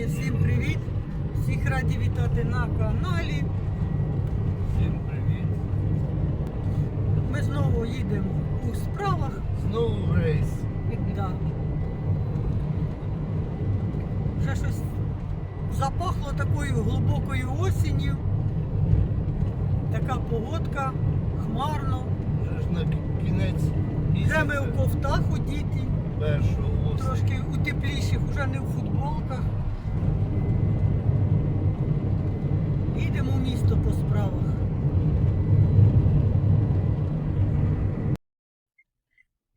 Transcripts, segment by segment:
Друзі, всім привіт! Всіх раді вітати на каналі. Всім привіт. Ми знову їдемо у справах. Знову в рейс. Да. Вже щось запахло такою глибокою осінню. Така погодка, хмарно. Вже ж на кі- кінець Вже ми місяця в ковтах одіті, першого осені. трошки у тепліших, вже не в футболках. Їдемо в місто по справах.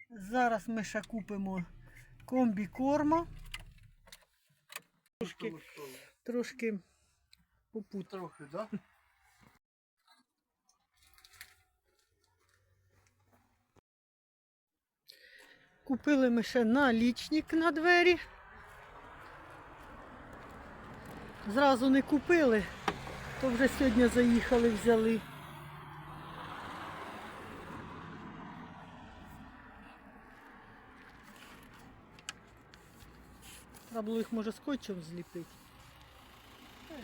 Зараз ми ще купимо комбікорма. Трошки, трошки попут. Трохи? Да? Купили ми ще налічник на двері. Зразу не купили, то вже сьогодні заїхали, взяли. Треба було їх може скотчем зліпити. Та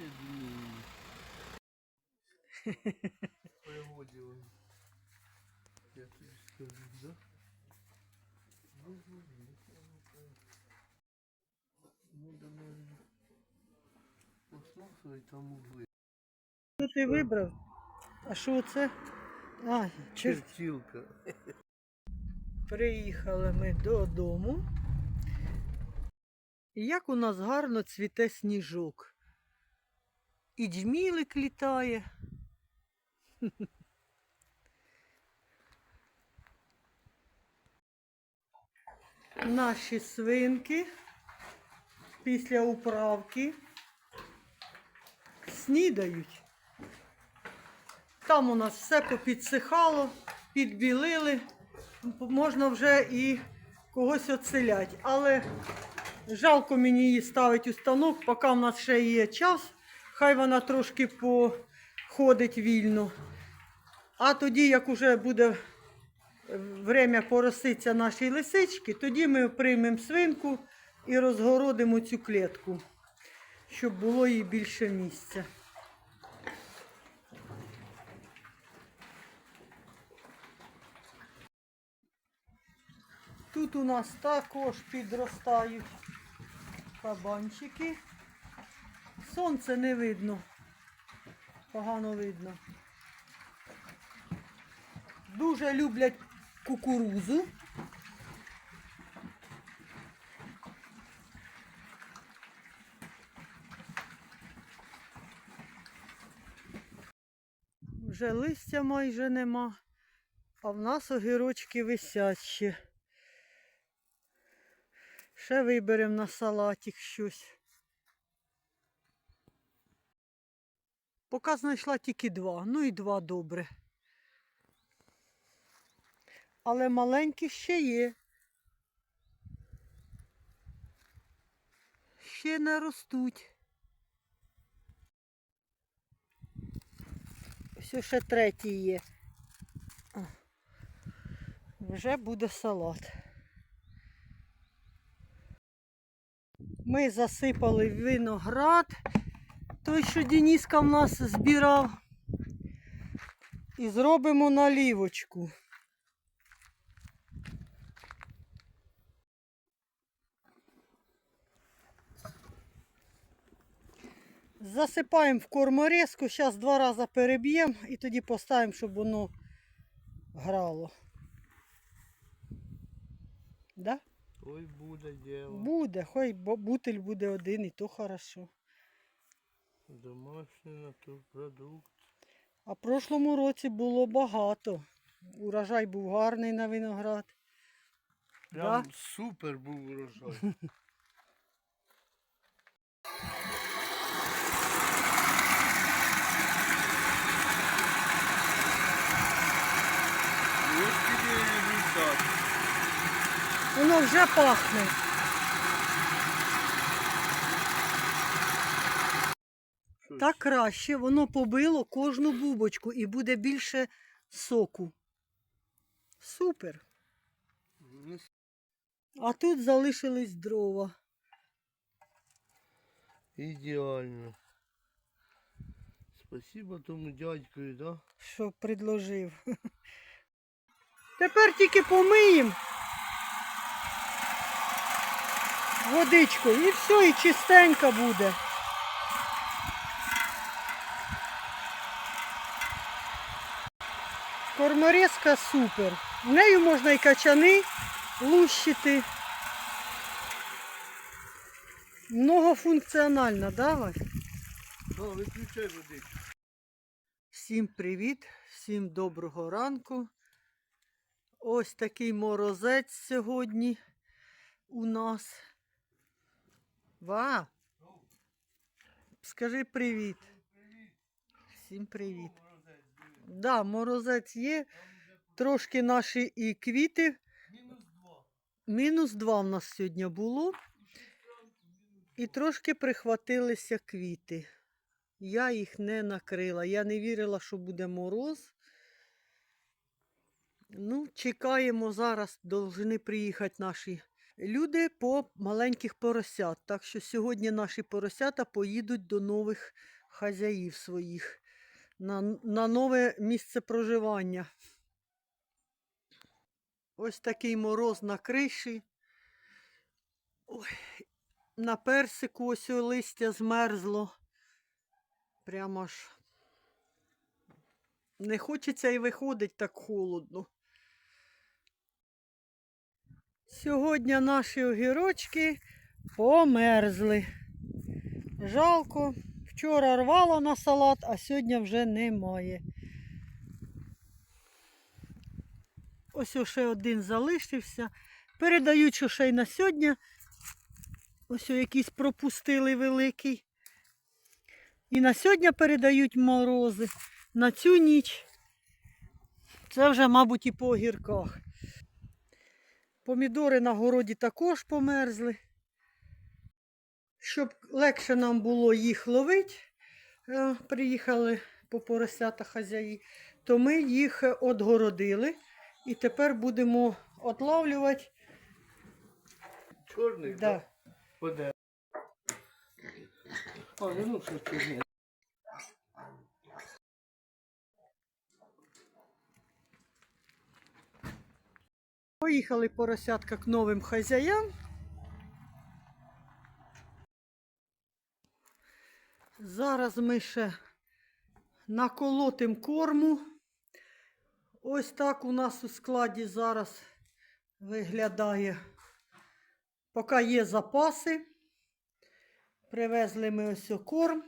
я скажу, да? Ну, да, наверное. Послухай, там угли. Що ти вибрав? А що це? А, чер... Чертілка. Приїхали ми додому. І як у нас гарно цвіте сніжок. І джмілик літає. Наші свинки після управки снідають. Там у нас все попідсихало, підбілили можна вже і когось оцелять. Але жалко мені її ставити у станок, поки в нас ще є час, хай вона трошки походить вільно. А тоді, як уже буде время пороситься нашій лисички, тоді ми приймемо свинку і розгородимо цю клітку, щоб було їй більше місця. Тут у нас також підростають кабанчики. Сонце не видно. Погано видно. Дуже люблять кукурузу. Вже листя майже нема, а в нас огірочки висять ще. Ще виберемо на салатик щось. Поки знайшла тільки два. Ну і два добре. Але маленькі ще є. Ще не ростуть. Ось ще третій є. Вже буде салат. Ми засипали виноград, той, що Дениска в нас збирав. І зробимо налівочку. Засипаємо в корморезку, зараз два рази переб'ємо і тоді поставимо, щоб воно грало. Да? Ой, буде діло. Буде, хай бутиль буде один, і то хорошо. Домашній натурпродукт. А в прошлому році було багато. Урожай був гарний на виноград. Прям Да? супер був урожай. Ось тобі і результат. Воно вже пахне. Так краще, воно побило кожну бубочку і буде більше соку. Супер. А тут залишились дрова. Ідеально. Спасибо тому дядькові, да? що предложив. Тепер тільки помиємо водичкою і все, і чистенька буде. Корморезка супер. Нею можна і качани лущити. Многофункціональна, да, Вась? Да, виключай водичку. Всім привіт, всім доброго ранку. Ось такий морозець сьогодні у нас. Ва! Скажи привіт. Всім привіт. Да, морозець є. Трошки наші і квіти. Мінус два. Мінус в нас сьогодні було. І трошки прихватилися квіти. Я їх не накрила. Я не вірила, що буде мороз. Ну, чекаємо зараз, повинні приїхати наші люди по маленьких поросят. Так що сьогодні наші поросята поїдуть до нових хазяїв своїх на, на нове місце проживання. Ось такий мороз на криші. Ой, на персику ось листя змерзло. Прямо ж не хочеться і виходить так холодно. Сьогодні наші огірочки померзли. Жалко. Вчора рвало на салат, а сьогодні вже немає. Ось ще один залишився. Передають, що ще й на сьогодні. Ось якийсь пропустили великий. І на сьогодні передають морози. На цю ніч. Це вже, мабуть, і по огірках. Помідори на городі також померзли. Щоб легше нам було їх ловити, е, приїхали по поросята хазяї, то ми їх отгородили і тепер будемо отлавлювати. Чорний, Да. Поде. А, ну що чорний. Поїхали поросятка к новим хазяям. Зараз ми ще наколотим корму. Ось так у нас у складі зараз виглядає. Поки є запаси. Привезли ми ось корм.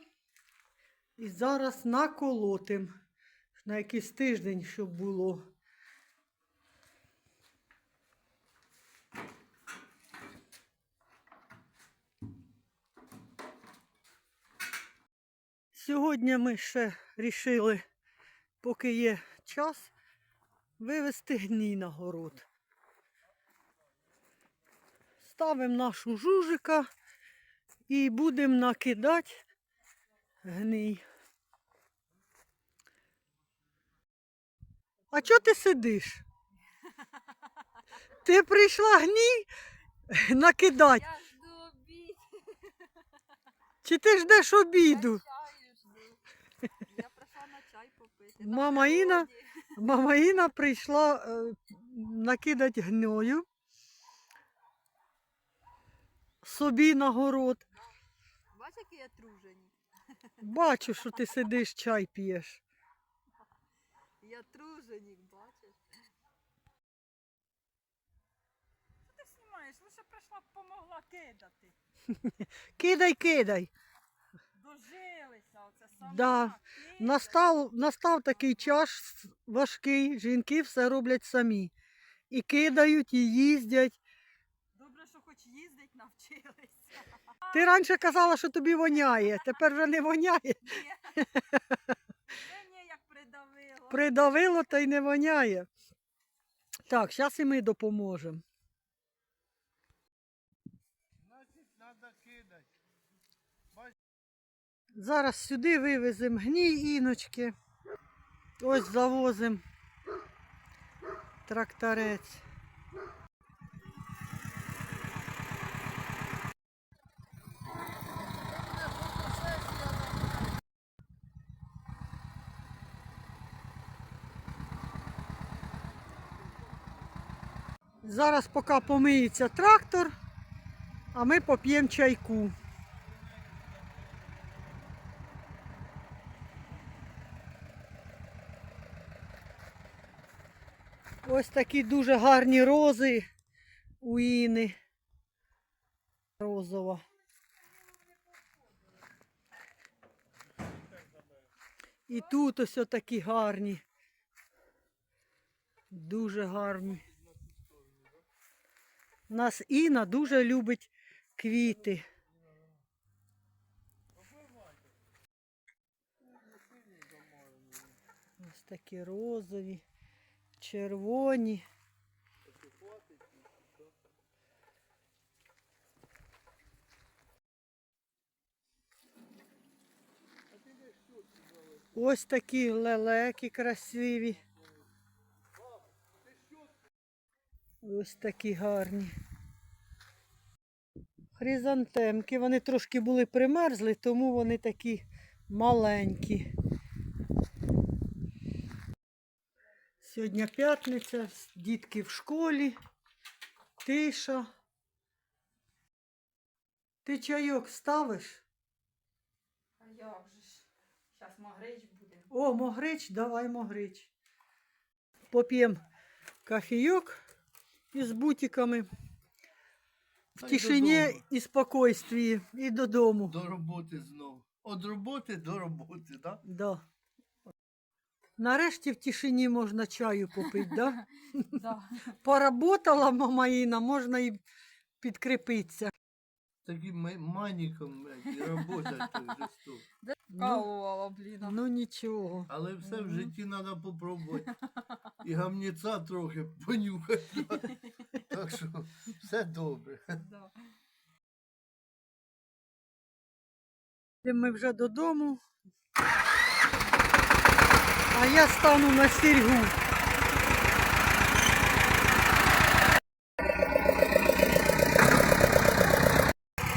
І зараз наколотим. На якийсь тиждень, щоб було. Сьогодні ми ще рішили, поки є час, вивезти гній на город. Ставимо нашу жужика і будемо накидати гній. А чого ти сидиш? Ти прийшла гній накидати? Я жду обід. Чи ти ждеш обіду? Я чаю жду. Я прийшла на чай попити. на Мама Інна? Мама Іна прийшла е, накидати гною собі на город. Бачиш, який я труженик? Бачу, що ти сидиш, чай п'єш. Я труженик, бачиш? Що ти знімаєш? Лише прийшла б помогла кидати. Кидай, кидай. Да. Настав, настав такий час важкий, жінки все роблять самі. І кидають, і їздять. Добре, що хоч їздить навчилися. Ти раніше казала, що тобі воняє, тепер вже не воняє. Ні. Ні, як придавило. Придавило та й не воняє. Так, зараз і ми допоможемо. Зараз сюди вивеземо гній іночки. Ось завозимо тракторець. Зараз поки помиється трактор, а ми поп'ємо чайку. Ось такі дуже гарні рози у Іни. Розова. І тут ось такі гарні. Дуже гарні. У Нас Іна дуже любить квіти. Ось такі розові, червоні. Ось такі лелеки красиві. Ось такі гарні. Хризантемки. Вони трошки були примерзли, тому вони такі маленькі. Сьогодні п'ятниця, дітки в школі, тиша. Ти чайок ставиш? А як же ж? Зараз магрич буде. О, могрич, давай могрич. Поп'ємо кофійок із бутиками. В тишині і спокійстві. І додому. До роботи знов. От роботи до роботи, так? Да. Нарешті в тишині можна чаю попити, да? Да. Поработала мама Іна, можна і підкріпитися. Таким ма- маніком блядь, і робота той жесток. Ну, блін. ну нічого. Але все в житті треба попробувати. І гамніця трохи понюхати. Так що все добре. Да. Ми вже додому. А я стану на сіргу.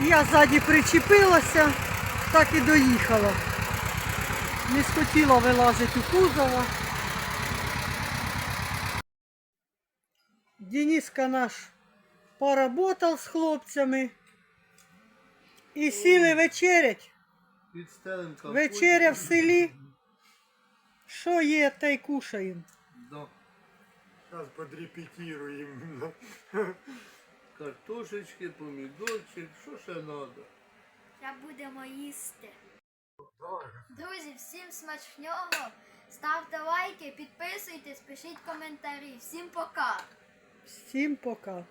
Я ззаді причепилася, так і доїхала. Не схотіла вилазити у кузова. Дениска наш поработав з хлопцями і сіли вечерять. Вечеря в селі. Що є, те й кушаємо. Да. Сейчас подрепетируем. Картошечки, помідорчик, що ще треба? Та будемо їсти. Друзі, всім смачного. Ставте лайки, підписуйтесь, пишіть коментарі. Всім пока! Всім пока.